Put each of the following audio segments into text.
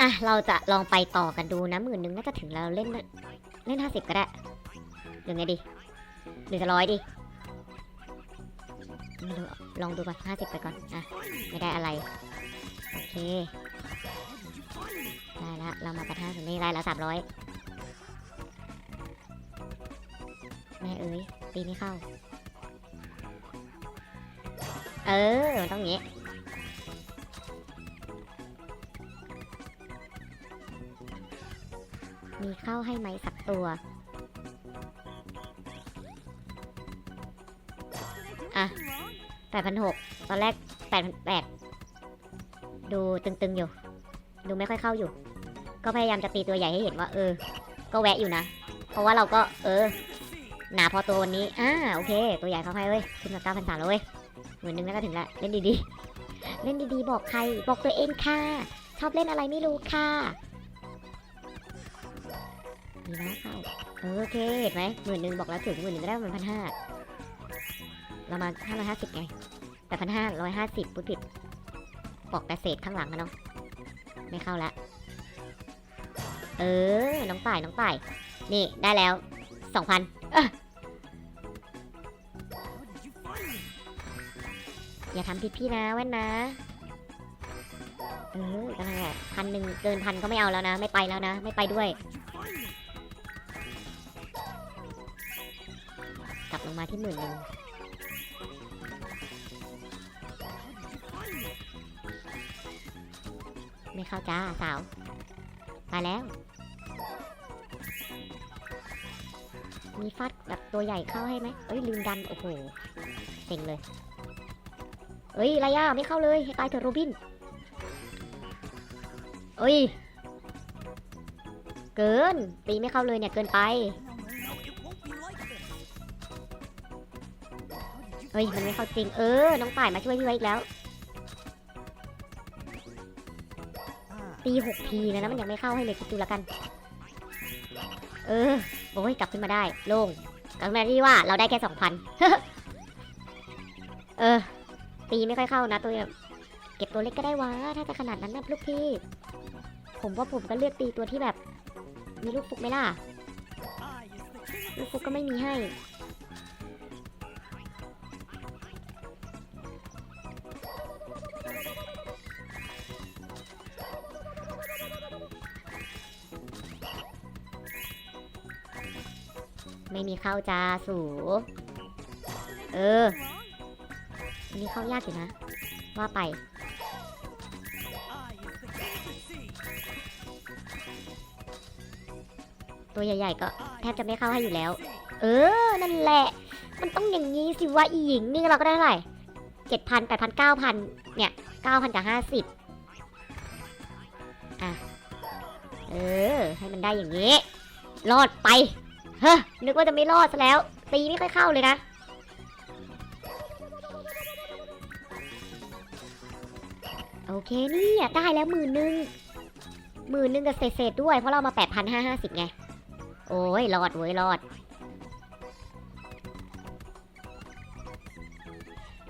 อะ เราจะลองไปต่อกันดูนะหมื่นหนึ่งน่าจะถึงแล้วเล่นเล่นห้าสิบก็ได้หรือไงดีหรือจะร้อยดีไม่รู้ลองดูก่อนห้าสิบไปก่อน อะ ไม่ได้อะไร โอเค ได้ละ เรามากันห้าสิบนี่ได้แล้วสามร้อยแม่เอ้ยตีไม่เข้า เออ ต้องอย่าง เข้าให้ไหมสักตัวอะแปดพันหกตอนแรกแปดพันแปดดูตึงๆอยู่ ดูไม่ค่อยเข้าอยู่ ก็พยายามจะตีตัวใหญ่ให้เห็นว่า เออ ก็แวะอยู่นะ เพราะว่าเราก็ เออ หนาพอตัววันนี้ อ่า โอเค ตัวใหญ่เข้าให้เว้ย ขึ้นมาเก้าพันสามแล้วเว้ยหมื่นหนึ่งแล้วก็ถึงละ เล่นดีๆ เล่นดีๆ บอกใคร บอกตัวเองค่ะ ชอบเล่นอะไรไม่รู้ค่ะ ดีนะเข้าโอเคเห็นไหมหมื่นหนึ่งบอกแล้วถึงหมื่นหนึ่งได้ประมาณพันห้าเรามาห้าร้อยห้าสิบไงแต่พันห้าร้อยห้าสิบปุ๊บผิดบอกแต่เศษข้างหลังนะเนาะไม่เข้าละเออ น้องป่าย น้องป่าย นี่ได้แล้วสองพันอย่าทำผิดพี่นะแว่นนะ เออก็นั่นแหละพันหนึ่งเกินพันก็ไม่เอาแล้วนะ ไม่ไปแล้วนะ ไม่ไปด้วย งมาที่หมื่นหนึ่งไม่เข้าจ้าสาวตายแล้ว มีฟัดแบบตัวใหญ่เข้าให้ไหมเอ้ยลืมดัน โอ้โหเซ็งเลย เอ้ยไรย่าไม่เข้าเลยให้ตายเถอะโรบิน เอ้ย เกิน ตีไม่เข้าเลยเนี่ยเกินไป เฮ้ยมันไม่เข้าจริง เออ น้องป่ายมาช่วยพี่ไว้อีกแล้ว ตีหกทีนะนะมันยังไม่เข้าให้เลยคิดดูล้วกัน เออ โอ้ยกลับขึ้นมาได้ โล่งกับมาที่ว่าเราได้แค่สองพันเออ ตีไม่ค่อยเข้านะตัวแบบเก็บตัวเล็กก็ได้วะ ถ้าจะขนาดนั้นนะลูกพี่ ผมว่าผมก็เลือกตีตัวที่แบบ มีลูกฟุกไหมล่ะ ลูกฟุกก็ไม่มีให้ ไม่มีเข้าจ้าสูเอออันนี้เข้ายากอยู่นะ ว่าไป ตัวใหญ่ๆก็แทบจะไม่เข้าให้อยู่แล้ว เออ นั่นแหละ มันต้องอย่างนี้สิว่าอีหญิง นี่เราก็ได้เท่าไหร่เจ็ดพันแปดพันเก้าพันเนี่ยเก้าพันกับห้าสิบอะ เออ ให้มันได้อย่างนี้ รอดไป ฮ้อนึกว่าจะไม่รอดซะแล้ว ตีไม่ค่อยเข้าเลยนะ โอเคเนี่ยได้แล้วหมื่นหนึ่งหมื่นหนึ่งกับเศษๆด้วย เพราะเรามาแปดพันห้าห้าสิบไง โอ้ยรอดเว้ยรอด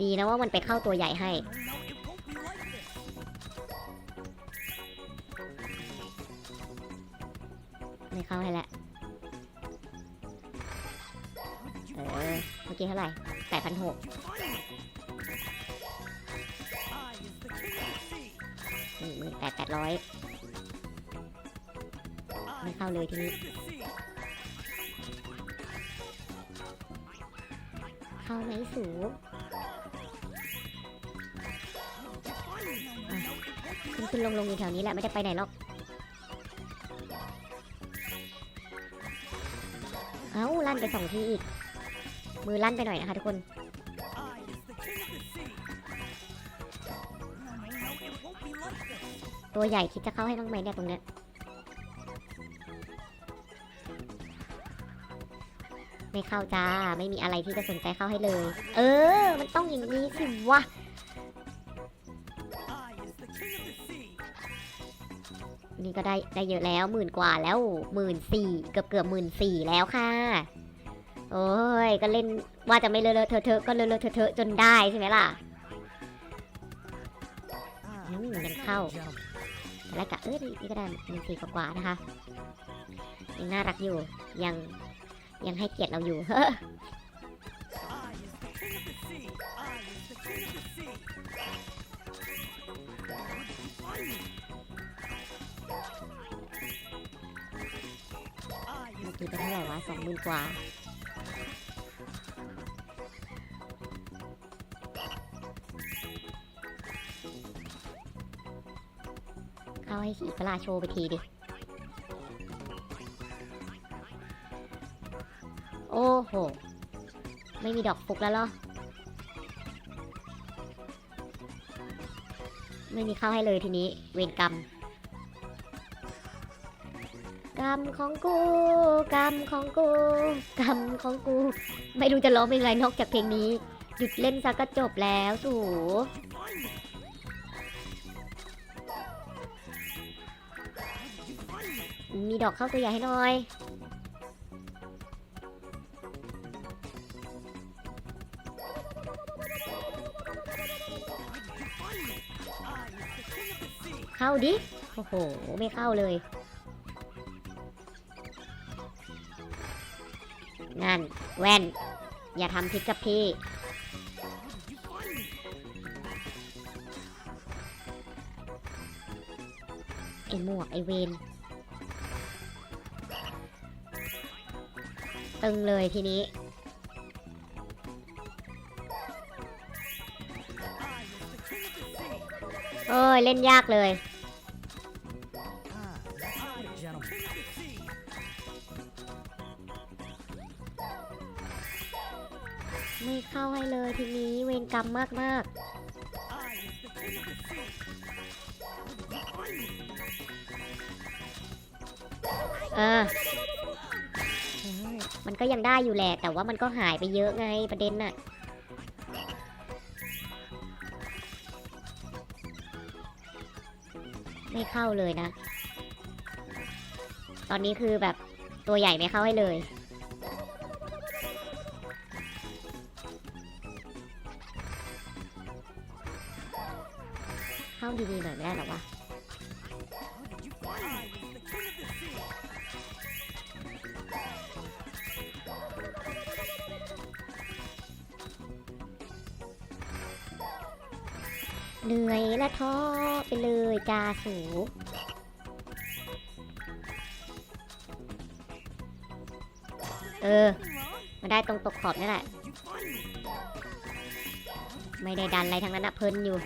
ดีนะว่ามันไปเข้าตัวใหญ่ให้ไม่เข้าให้แล้ว มื่อกี้เท่าไหร่แปดพันหกนึ่หมื่นแปดแปดร้อยไม่เข้าเลยทีนี้ เข้าไหมสูอะขึ้นขึ้นลงลงอยู่แถวนี้แหละ ไม่ได้ไปไหนหรอก เอ้าลั่นไปสองทีอีก มือลั่นไปหน่อยนะคะทุกคนตัวใหญ่คิดจะเข้าให้บ้างไหมเนี่ยตรงเนี้ยไม่เข้าจ้า ไม่มีอะไรที่จะสนใจเข้าให้เลย เออ มันต้องอย่างนี้สิวะนี่ก็ได้ได้เยอะแล้วหมื่นกว่าแล้วหมื่นสี่เกือบเกือบหมื่นสี่แล้วค่ะ โอ้ย ก็เล่นว่าจะไม่เลอะเทอะเทอะก็เลอะเทอะเทอะจนได้ใช่ไหมล่ะอืมยังเข้าตอนแรกกะเอ้ยนี่ก็ได้หนึ่งสี่กว่านะคะ ยังน่ารักอยู่ ยังยังให้เกียรติเราอยู่เมื่อกี้ไปเท่าไหร่วะสองหมื่นกว่าาให้สีปลาโชว์ไปทีดิ โอ้โห ไม่มีดอกฟุกแล้วเหรอ ไม่มีข้าวให้เลยทีนี้ เวรกรรม กรรมของกู กรรมของกู กรรมของกู ไม่รู้จะร้องเพลงอะไรนอกจากเพลงนี้ หยุดเล่นซะก็จบแล้วสู ดอกเข้าตัวใหญ่ให้หน่อยเข้าดิ โอ้โห ไม่เข้าเลย นั่น แว่น อย่าทำพิษกับพี่ ไอหมวก ไอเวน ตึงเลยทีนี้ เอ้ย เล่นยากเลย ไม่เข้าให้เลยทีนี้เวรกรรมมากมากเออเออมัน ก็ยังได้อยู่แหละ แต่ว่ามันก็หายไปเยอะไงประเด็นน่ะไม่เข้าเลยนะ ตอนนี้คือแบบตัวใหญ่ไม่เข้าให้เลย เข้าดีๆหน่อยไม่ได้หรอวะ เหนื่อยและท้อไปเลยจาสูเออ มาได้ตรงตกขอบนี่แหละ ไม่ได้ดันอะไรทั้งนั้นนะเพลินอยู่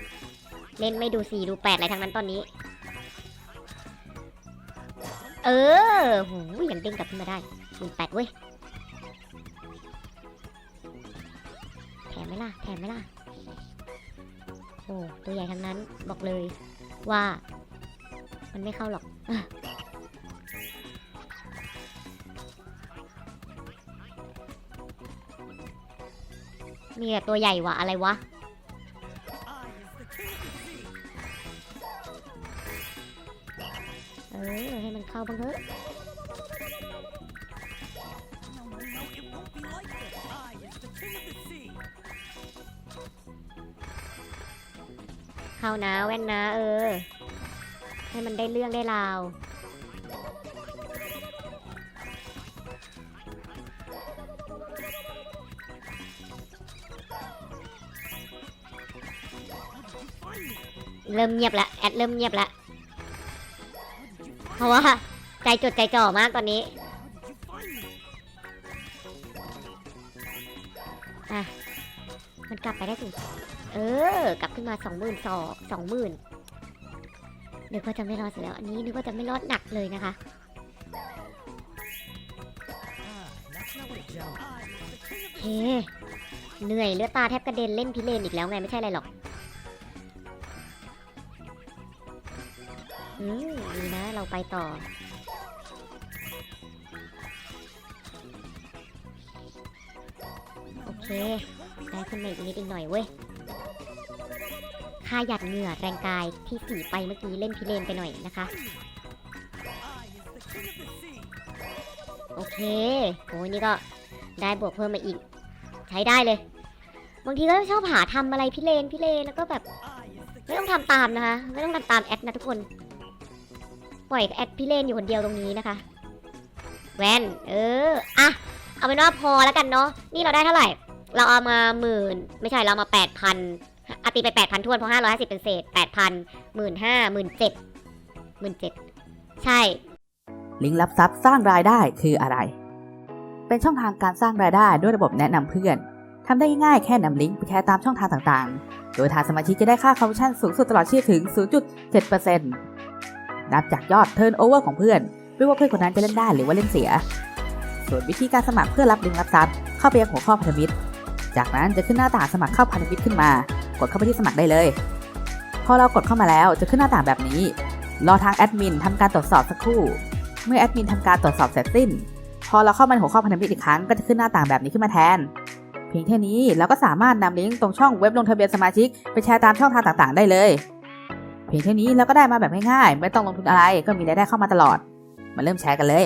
เล่นไม่ดูสี่ดูแปดอะไรทั้งนั้นตอนนี้ เออหูยังเด้งกลับขึ้นมาได้หมื่นแปดเว้ย แถมไหมล่ะ แถมไหมล่ะ อ้ตัวใหญ่ทั้งนั้นบอกเลยว่ามันไม่เข้าหรอกอมีแต่ตัวใหญ่วะอะไรวะ เออ ให้มันเข้าบ้างเถอะ เข้านะแว่นนะเออ ให้มันได้เรื่องได้ราวเริ่มเงียบละแอดเริ่มเงียบละเพราะว่าใจจดใจจ่อมากตอนนี้อะมันกลับไปได้ถึง เออ กลับขึ้นมาสองหมื่นสองสองหมื่นนึกว่าจะไม่รอดเสียแล้ว อันนี้นึกว่าจะไม่รอดหนักเลยนะคะ เฮ้เหนื่อยเลือดตาแทบกระเด็นเล่นพิเรนอีกแล้วไงไม่ใช่อะไรหรอก อืมดีนะเราไปต่อ โอเค ได้ขึ้นมาอีกนิดอีกหน่อยเว้ย ค่าหยัดเหงื่อแรงกายที่สีไปเมื่อกี้เล่นพิเรนไปหน่อยนะคะ โอเคโหนี่ก็ได้บวกเพิ่มมาอีก ใช้ได้เลย บางทีก็ชอบหาทำอะไรพิเรนพิเรนแล้วก็แบบ ไม่ต้องทำตามนะคะ ไม่ต้องทำตามแอดนะทุกคน ปล่อยแอดพี่เลนอยู่คนเดียวตรงนี้นะคะ แวนเอออะเอาเป็นว่าพอแล้วกันเนาะนี่เราได้เท่าไหร่ เราเอามาหมื่นไม่ใช่เราเอามาแปดพัน อาตีไปแปดพันทวนเพราะห้าร้อยห้าสิบเป็นเศษแปดพันหมื่นห้าหมื่นเจ็ดหมื่นเจ็ดใช่ ลิงก์รับทรัพย์สร้างรายได้คืออะไร เป็นช่องทางการสร้างรายได้ด้วยระบบแนะนำเพื่อนทำได้ง่ายแค่นำลิงก์ไปแชร์ตามช่องทางต่างๆ โดยทางสมาชิกจะได้ค่าคอมมิชชั่นสูงสุดตลอดชีพถึง 0.7%นับจากยอดเทิร์นโอเวอร์ของเพื่อนไม่ว่าเพื่อนคนนั้นจะเล่นได้หรือว่าเล่นเสีย ส่วนวิธีการสมัครเพื่อรับลิงก์รับทรัพย์เข้าไปยังหัวข้อพันธมิตร จากนั้นจะขึ้นหน้าต่างสมัครเข้าพันธมิตรขึ้นมา กดเข้าไปที่สมัครได้เลย พอเรากดเข้ามาแล้วจะขึ้นหน้าต่างแบบนี้ รอทางแอดมินทำการตรวจสอบสักครู่ เมื่อแอดมินทำการตรวจสอบเสร็จสิ้น พอเราเข้ามาในหัวข้อพันธมิตรอีกครั้งก็จะขึ้นหน้าต่างแบบนี้ขึ้นมาแทน เพียงแค่นี้เราก็สามารถนำลิงก์ตรงช่องเว็บลงทะเบียนสมาชิกไปแชร์ตามช่องทางต่างๆ ได้เลย เพียงแค่นี้เราก็ได้มาแบบง่ายๆไม่ต้องลงทุนอะไรก็มีรายได้เข้ามาตลอด มาเริ่มแชร์กันเลย